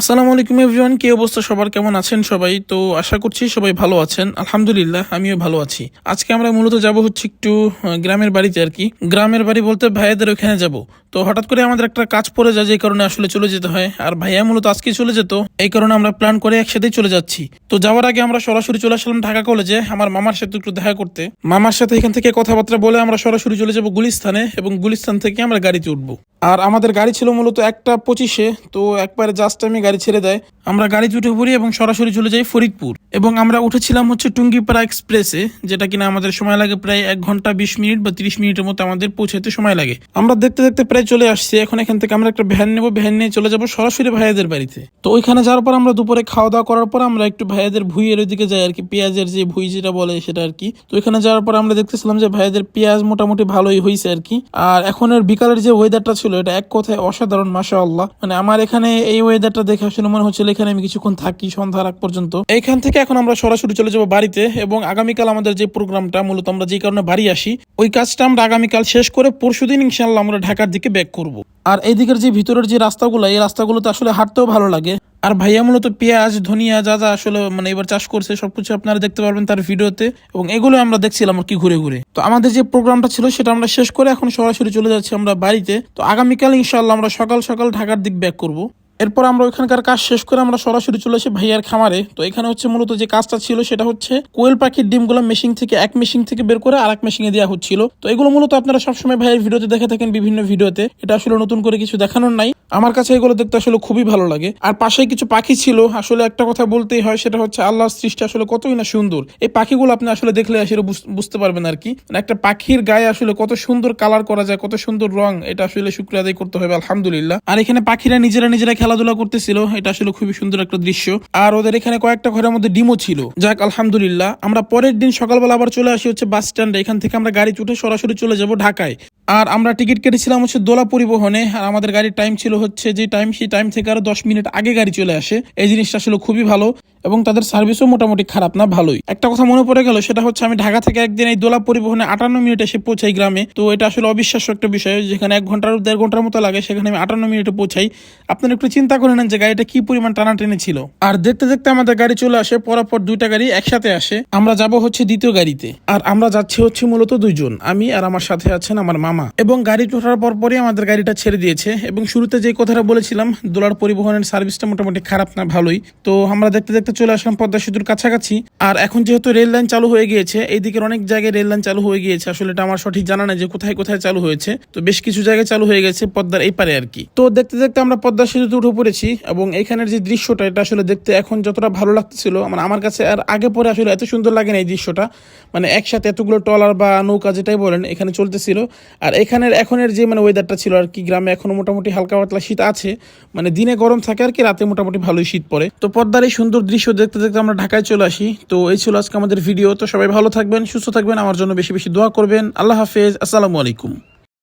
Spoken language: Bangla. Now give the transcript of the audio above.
আসসালামু আলাইকুম এভরিওয়ান, কি অবস্থা? সবার কেমন আছেন সবাই? তো আশা করছি সবাই ভালো আছেন। আলহামদুলিল্লাহ, আমিও ভালো আছি। আজকে আমরা মূলত যাব হচ্ছে একটু গ্রামের বাড়িতে আর কি। গ্রামের বাড়ি বলতে ভাইয়াদের ওখানে যাব। তো হঠাৎ করে আমাদের একটা কাজ পড়ে যায় যে কারণে আসলে চলে যেতে হয়। আর ভাইয়া মূলত আজকে চলে যেত, এই কারণে আমরা প্ল্যান করে একসাথেই চলে যাচ্ছি। তো যাওয়ার আগে আমরা সরাসরি চলে আসলাম ঢাকা কলেজে আমার মামার সাথে একটু দেখা করতে। মামার সাথে এখান থেকে কথাবার্তা বলে আমরা সরাসরি চলে যাব গুলিস্তানে এবং গুলিস্তান থেকে আমরা গাড়িতে উঠবো। আর আমাদের গাড়ি ছিল মূলত একটা পঁচিশে, তো একবারে জাস্ট আমি গাড়ি ছেড়ে দেয়। আমরা গাড়ি উঠে পড়ি এবং সরাসরি চলে যাই ফরিদপুর। এবং আমরা উঠেছিলাম হচ্ছে টুঙ্গিপাড়া এক্সপ্রেসে, যেটা কিনা আমাদের সময় লাগে প্রায় এক ঘণ্টা বিশ মিনিট বা তিরিশ মিনিটের মতো আমাদের পৌঁছাতে সময় লাগে। আমরা দেখতে দেখতে প্রায় চলে আসছি, এখন এখান থেকে আমরা একটা ভ্যান নেব, ভ্যান নিয়ে চলে যাব সরাসরি ভাইয়াদের বাড়িতে। তো ওইখানে যাওয়ার পর আমরা দুপুরে খাওয়া দাওয়া করার পর আমরা একটু ভাইয়াদের ভুইয়ের ওইদিকে যাই আর কি, পেঁয়াজের যে ভুই যেটা বলে সেটা আর কি। তো এখানে যাওয়ার পর আমরা দেখতেছিলাম যে ভাইয়াদের পেঁয়াজ মোটামুটি ভালোই হয়েছে আর কি। আর এখন এর বিকালের যে ওয়েদারটা ছিল, এটা এক কথায় অসাধারণ মাসা আল্লাহ মানে আমার এখানে এই ওয়েদারটা দেখে আসলে মনে হচ্ছিল এখানে আমি কিছুক্ষণ থাকি সন্ধ্যার আগ পর্যন্ত। এখান থেকে এখন আমরা সরাসরি চলে যাব বাড়িতে এবং আগামীকাল আমাদের যে প্রোগ্রামটা, মূলত আমরা যে কারণে বাড়ি আসি, ওই কাজটা আমরা আগামীকাল শেষ করে পরশুদিন ইনশাল্লাহ আমরা ঢাকার দিকে ব্যাক করব। আর এইদিকের যে ভিতরের যে রাস্তাগুলো, এই রাস্তাগুলোতে আসলে হাঁটতেও ভালো লাগে। আর ভাইয়া মূলত পেঁয়াজ, ধনিয়া যা যা আসলে মানে এবার চাষ করছে, সবকিছু আপনারা দেখতে পারবেন তার ভিডিওতে এবং এগুলো আমরা দেখছিলাম আর কি ঘুরে ঘুরে। তো আমাদের যে প্রোগ্রামটা ছিল, সেটা আমরা শেষ করে এখন সরাসরি চলে যাচ্ছি আমরা বাড়িতে। তো আগামীকাল ইনশাল্লাহ আমরা সকাল সকাল ঢাকার দিক ব্যাক করব। এরপর আমরা ওইখানকার কাজ শেষ করে আমরা সরাসরি চলে আসি ভাইয়ার খামারে। তো এখানে হচ্ছে মূলত যে কাজটা ছিল সেটা হচ্ছে কোয়েল পাখির ডিমগুলো মেশিন থেকে এক মেশিন থেকে বের করে আর এক মেশিনে দেওয়া হচ্ছিল। তো এগুলো মূলত আপনারা সবসময় ভাইয়ের ভিডিওতে দেখে থাকেন বিভিন্ন ভিডিওতে। এটা আসলে নতুন করে কিছু দেখানোর নাই। আমার কাছে এগুলো দেখতে আসলে খুবই ভালো লাগে। আর পাশে কিছু পাখি ছিল। আসলে একটা কথা বলতেই হয়, সেটা হচ্ছে আল্লাহর সৃষ্টি আসলে কতই না সুন্দর। এই পাখিগুলো আপনি আসলে দেখলে আসলে বুঝ- বুঝতে পারবেন আর কি। মানে একটা পাখির গায়ে আসলে কত সুন্দর কালার করা যায়, কত সুন্দর রং, এটা আসলে শুক্রিয়া আদায় করতে হবে, আলহামদুলিল্লাহ। আর এখানে পাখিরা নিজেরা নিজেরা খেলাধুলা করতেছিল, এটা আসলে খুবই সুন্দর একটা দৃশ্য। আর ওদের এখানে কয়েকটা ঘরের মধ্যে ডিমও ছিল। যাক, আলহামদুলিল্লাহ। আমরা পরের দিন সকালবেলা আবার চলে আসি হচ্ছে বাস স্ট্যান্ডে। এখান থেকে আমরা গাড়ি উঠে সরাসরি চলে যাব ঢাকায়। আর আমরা টিকিট কেটেছিলাম হচ্ছে দোলা পরিবহনে, আর আমাদের গাড়ির টাইম ছিল হচ্ছে যে টাইম সেই টাইম থেকে আরও দশ মিনিট আগে গাড়ি চলে আসে। এই জিনিসটা আসলে খুবই ভালো এবং তাদের সার্ভিসও মোটামুটি খারাপ না, ভালোই। একটা কথা মনে পড়ে গেল, সেটা হচ্ছে আমি ঢাকা থেকে একদিন এই দোলা পরিবহনে আটান্ন মিনিট এসে পৌঁছাই গ্রামে। তো এটা আসলে অবিশ্বাস্য একটা বিষয়, যেখানে এক ঘণ্টার, দেড় ঘণ্টার মতো লাগে, সেখানে আমি আটান্ন মিনিটে পৌঁছাই। আপনারা একটু চিন্তা করে নেন যে গাড়িটা কি পরিমাণ টানা টেনে ছিল। আর দেখতে দেখতে আমাদের গাড়ি চলে আসে, পরপর দুইটা গাড়ি একসাথে আসে। আমরা যাব হচ্ছে দ্বিতীয় গাড়িতে। আর আমরা যাচ্ছি হচ্ছে মূলত দুইজন, আমি আর আমার সাথে আছেন আমার মামা। এবং গাড়ি ওঠার পর পরই আমাদের গাড়িটা ছেড়ে দিয়েছে। এবং শুরুতে যে কথাটা বলেছিলাম, দোলার পরিবহনের সার্ভিসটা মোটামুটি খারাপ না, ভালোই। তো আমরা দেখতে দেখতে চলে আসলাম পদ্মা সেতুর কাছাকাছি। আর এখন যেহেতু রেল লাইন চালু হয়ে গিয়েছে এই দিকের অনেক জায়গায় রেল লাইন চালু হয়ে গিয়েছে। আসলে এটা আমার সঠিক জানা নেই যে কোথায় কোথায় চালু হয়েছে। তো বেশ কিছু জায়গায় চালু হয়ে গেছে পদ্মার এই পারে আর কি। তো দেখতে দেখতে আমরা পদ্মা সেতুতে উঠে পড়েছি এবং এখানের যে দৃশ্যটা, এটা আসলে দেখতে এখন যতটা ভালো লাগতেছিল মানে আমার কাছে আর আগে পরে আসলে এত সুন্দর লাগে না এই দৃশ্যটা। মানে একসাথে এতগুলো ট্রলার বা নৌকা যেটাই বলেন, এখানে চলতেছিল। আর এখানের এখনের যে মানে ওয়েদারটা ছিল আর কি, গ্রামে এখনও মোটামুটি হালকা পাতলা শীত আছে মানে দিনে গরম থাকে আর কি, রাতে মোটামুটি ভালোই শীত পড়ে। তো পদ্মার এই সুন্দর দৃশ্য দেখতে দেখতে আমরা ঢাকায় চলে আসি। তো এই ছিল আজকে আমাদের ভিডিও তো সবাই ভালো থাকবেন, সুস্থ থাকবেন, আমার জন্য বেশি বেশি দোয়া করবেন। আল্লাহ হাফেজ, আসসালামু আলাইকুম।